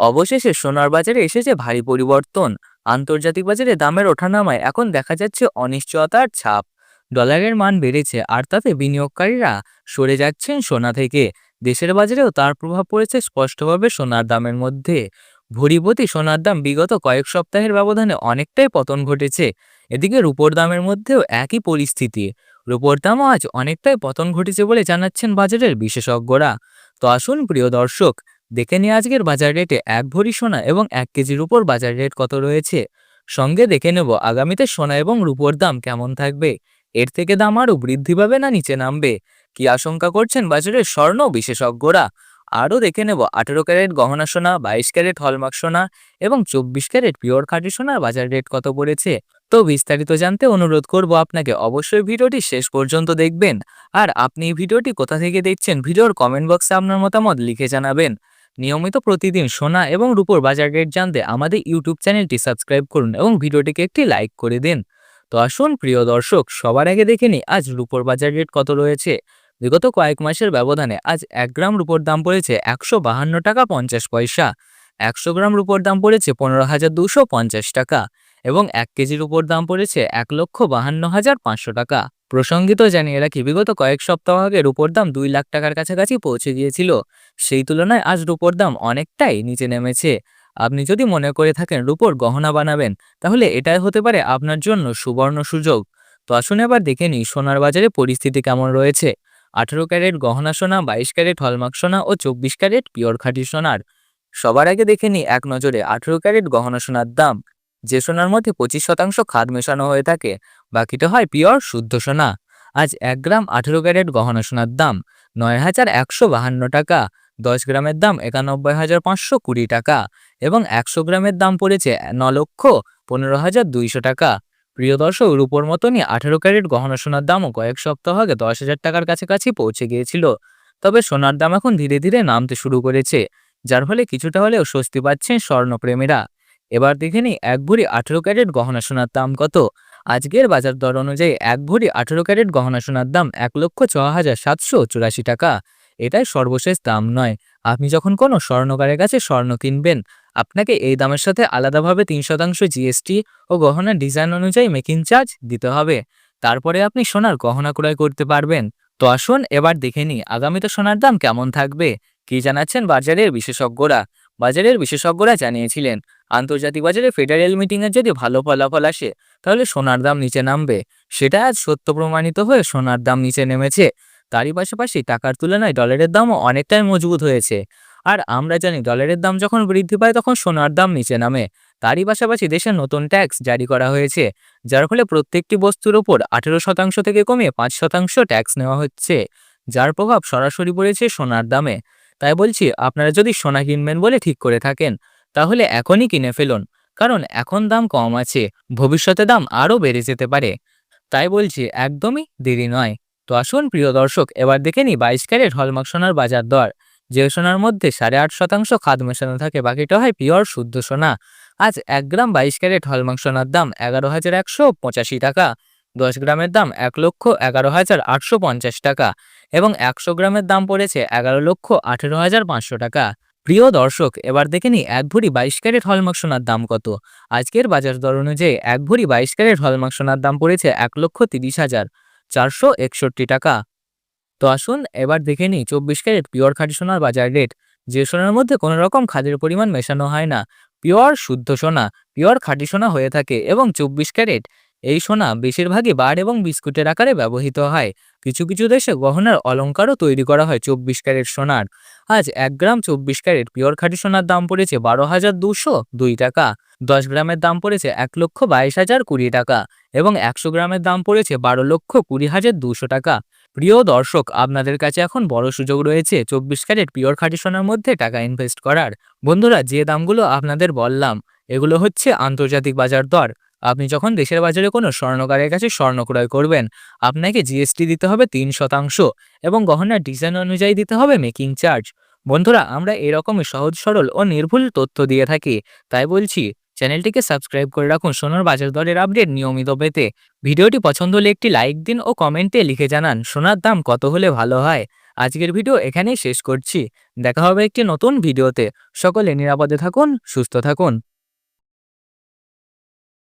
অবশেষে সোনার বাজারে এসেছে ভারী পরিবর্তন। আন্তর্জাতিক বাজারে দামের ওঠানামায় এখন দেখা যাচ্ছে অনিশ্চয়তার ছাপ। ডলারের মান বেড়েছে আর তাতে বিনিয়োগকারীরা সরে যাচ্ছেন সোনা থেকে। দেশের বাজারেও তার প্রভাব পড়েছে স্পষ্টভাবে সোনার দামের মধ্যে। ভরিপতি সোনার দাম বিগত কয়েক সপ্তাহের ব্যবধানে অনেকটাই পতন ঘটেছে। এদিকে রূপোর দামের মধ্যেও একই পরিস্থিতি। রূপোর দামও আজ অনেকটাই পতন ঘটেছে বলে জানাচ্ছেন বাজারের বিশেষজ্ঞরা। তো আসুন প্রিয় দর্শক দেখে নিয়ে আজকের বাজার রেটে এক ভরি সোনা এবং এক কেজির উপর বাজার রেট কত রয়েছে? সঙ্গে দেখে নেব আগামীতে সোনা এবং রূপোর দাম কেমন থাকবে? এর থেকে দাম আরও বৃদ্ধি পাবে না নিচে নামবে? কি আশঙ্কা করছেন বাজারের স্বর্ণ বিশেষজ্ঞরা? আরও দেখে নেব আঠেরো ক্যারেট গহনা সোনা, বাইশ ক্যারেট হলমার্ক সোনা এবং চব্বিশ ক্যারেট পিওর খাঁটি সোনার বাজার রেট কত পড়েছে? তো বিস্তারিত জানতে অনুরোধ করব আপনাকে অবশ্যই ভিডিওটি শেষ পর্যন্ত দেখবেন। আর আপনি এই ভিডিওটি কোথা থেকে দেখছেন ভিডিওর কমেন্ট বক্সে আপনার মতামত লিখে জানাবেন। নিয়মিত প্রতিদিন সোনা এবং রূপোর বাজার রেট জানতে আমাদের ইউটিউব চ্যানেলটি সাবস্ক্রাইব করুন এবং ভিডিওটিকে একটি লাইক করে দিন। তো আসুন, প্রিয় দর্শক, সবার আগে দেখে নিই আজ রূপোর বাজার রেট কত রয়েছে। বিগত কয়েক মাসের ব্যবধানে আজ এক গ্রাম রূপোর দাম পড়েছে একশো বাহান্ন টাকা পঞ্চাশ পয়সা, একশো গ্রাম রূপোর দাম পড়েছে পনেরো হাজার দুশো পঞ্চাশ টাকা এবং এক কেজির উপর দাম পড়েছে এক লক্ষ বাহান্ন হাজার পাঁচশো টাকা। প্রসঙ্গিত জানিয়ে রাখি, বিগত কয়েক সপ্তাহ আগে রূপোর দাম দুই লাখ টাকার কাছাকাছি পৌঁছে গিয়েছিল। সেই তুলনায় আজ রূপোর দাম অনেকটাই নিচে নেমেছে। আপনি যদি মনে করে থাকেন রূপোর গহনা বানাবেন, তাহলে এটাই হতে পারে আপনার জন্য সুবর্ণ সুযোগ। তো আসুন এবার দেখে নিই সোনার বাজারে পরিস্থিতি কেমন রয়েছে। আঠেরো ক্যারেট গহনা সোনা, বাইশ ক্যারেট হলমার্ক সোনা ও চব্বিশ ক্যারেট পিওর খাঁটি সোনার। সবার আগে দেখে নিই এক নজরে আঠেরো ক্যারেট গহনা সোনার দাম। যে সোনার মধ্যে পঁচিশ শতাংশ খাদ মেশানো হয়ে থাকে বাকিটা হয় পিওর শুদ্ধ সোনা। আজ এক গ্রাম আঠেরো ক্যারেট গহনা সোনার দাম নয় হাজার একশো বাহান্ন টাকা, দশ গ্রামের দাম একানব্বই হাজার পাঁচশো কুড়ি টাকা এবং একশো গ্রামের দাম পড়েছে ন লক্ষ পনেরো হাজার দুইশো টাকা। প্রিয় দর্শক, রূপোর মতনই আঠেরো ক্যারেট গহনা সোনার দামও কয়েক সপ্তাহ আগে দশ হাজার টাকার কাছাকাছি পৌঁছে গিয়েছিল। তবে সোনার দাম এখন ধীরে ধীরে নামতে শুরু করেছে, যার ফলে কিছুটা হলেও স্বস্তি পাচ্ছেন স্বর্ণপ্রেমীরা। এবার দেখে নিই, এক ভরি আঠেরো ক্যারেট গহনা সোনার দাম কত? আজকের বাজার দর অনুযায়ী এক ভরি আঠেরো ক্যারেট গহনা সোনার দাম এক লক্ষ ছ হাজার সাতশো চুরাশি টাকা। এটাই সর্বশেষ দাম নয়। আপনি যখন কোনো স্বর্ণকারের কাছে স্বর্ণ কিনবেন, আপনাকে এই দামের সাথে আলাদাভাবে তিন শতাংশ জিএসটি ও গহনার ডিজাইন অনুযায়ী মেকিং চার্জ দিতে হবে। তারপরে আপনি সোনার গহনা ক্রয় করতে পারবেন। তো আসুন এবার দেখে নিই আগামীতে সোনার দাম কেমন থাকবে। কি জানাচ্ছেন বাজারের বিশেষজ্ঞরা? বাজারের বিশেষজ্ঞরা জানিয়েছিলেন আন্তর্জাতিক বাজারে ফেডারেল মিটিংয়ের যদি ভালো ফলাফল আসে, তাহলে সোনার দাম নিচে নামবে। সেটা আজ সত্য প্রমাণিত হয়ে সোনার দাম নিচে নেমেছে। তারই পাশাপাশি টাকার তুলনায় ডলারের দামও অনেকটাই মজবুত হয়েছে। আর আমরা জানি ডলারের দাম যখন বৃদ্ধি পায়, তখন সোনার দাম নিচে নামে। তারই পাশাপাশি দেশে নতুন ট্যাক্স জারি করা হয়েছে, যার ফলে প্রত্যেকটি বস্তুর ওপর আঠেরো শতাংশ থেকে কমিয়ে পাঁচ শতাংশ ট্যাক্স নেওয়া হচ্ছে, যার প্রভাব সরাসরি পড়েছে সোনার দামে। তাই বলছি, আপনারা যদি সোনা কিনবেন বলে ঠিক করে থাকেন তাহলে এখনই কিনে ফেলুন, কারণ এখন দাম কম আছে, ভবিষ্যতে দাম আরও বেড়ে যেতে পারে। তাই বলছি, একদমই দেরি নয়। তো আসুন প্রিয় দর্শক, এবার দেখে নিই বাইশ ক্যারেট হলমার্ক সোনার বাজার দর। যে সোনার মধ্যে সাড়ে আট শতাংশ খাদ মেশানো থাকে, বাকিটা হয় পিওর শুদ্ধ সোনা। আজ এক গ্রাম বাইশ ক্যারেট হলমার্ক সোনার দাম এগারো হাজার একশো পঁচাশি টাকা, দশ গ্রামের দাম এক লক্ষ এগারো হাজার আটশো পঞ্চাশ টাকা এবং একশো গ্রামের দাম পড়েছে এগারো লক্ষ আঠেরো হাজার পাঁচশো টাকা। প্রিয় দর্শক, এবার দেখে নিই এক ভরি বাইশ ক্যারেট হলমার্ক সোনার দাম কত। আজকের বাজার দর অনুযায়ী এক ভরি বাইশ ক্যারেট হলমার্ক সোনার দাম পড়েছে এক লক্ষ তিরিশ হাজার চারশো একষট্টি টাকা। তো আসুন, এবার দেখে নিই চব্বিশ ক্যারেট পিওর খাঁটি সোনার বাজার রেট। যে সোনার মধ্যে কোনো রকম খাদের পরিমাণ মেশানো হয় না। পিওর, শুদ্ধ সোনা, পিওর খাঁটি সোনা হয়ে থাকে এবং চব্বিশ ক্যারেট এই সোনা বেশিরভাগই বার এবং বিস্কুটের আকারে ব্যবহৃত হয়। কিছু কিছু দেশে গহনার অলঙ্কারও তৈরি করা হয় চব্বিশ ক্যারেট সোনার। আজ এক গ্রাম চব্বিশ ক্যারেট পিওর খাঁটি সোনার দাম পড়েছে বারো হাজার দুশো দুই টাকা। দশ গ্রামের দাম পড়েছে এক লক্ষ বাইশ হাজার কুড়ি টাকা এবং একশো গ্রামের দাম পড়েছে বারো লক্ষ কুড়ি হাজার দুশো টাকা। প্রিয় দর্শক, আপনাদের কাছে এখন বড় সুযোগ রয়েছে চব্বিশ ক্যারেট পিওর খাঁটি সোনার মধ্যে টাকা ইনভেস্ট করার। বন্ধুরা, যে দামগুলো আপনাদের বললাম, এগুলো হচ্ছে আন্তর্জাতিক বাজার দর। আপনি যখন দেশের বাজারে কোনো স্বর্ণকারের কাছে স্বর্ণ ক্রয় করবেন, আপনাকে জিএসটি দিতে হবে তিন শতাংশ এবং গহনার ডিজাইন অনুযায়ী দিতে হবে মেকিং চার্জ বন্ধুরা, আমরা এরকমই সহজ, সরল ও নির্ভুল তথ্য দিয়ে থাকি। তাই বলছি, চ্যানেলটিকে সাবস্ক্রাইব করে রাখুন সোনার বাজার দরের আপডেট নিয়মিত পেতে। ভিডিওটি পছন্দ হলে একটি লাইক দিন ও কমেন্টে লিখে জানান সোনার দাম কত হলে ভালো হয়। আজকের ভিডিও এখানেই শেষ করছি। দেখা হবে একটি নতুন ভিডিওতে। সকলে নিরাপদে থাকুন, সুস্থ থাকুন।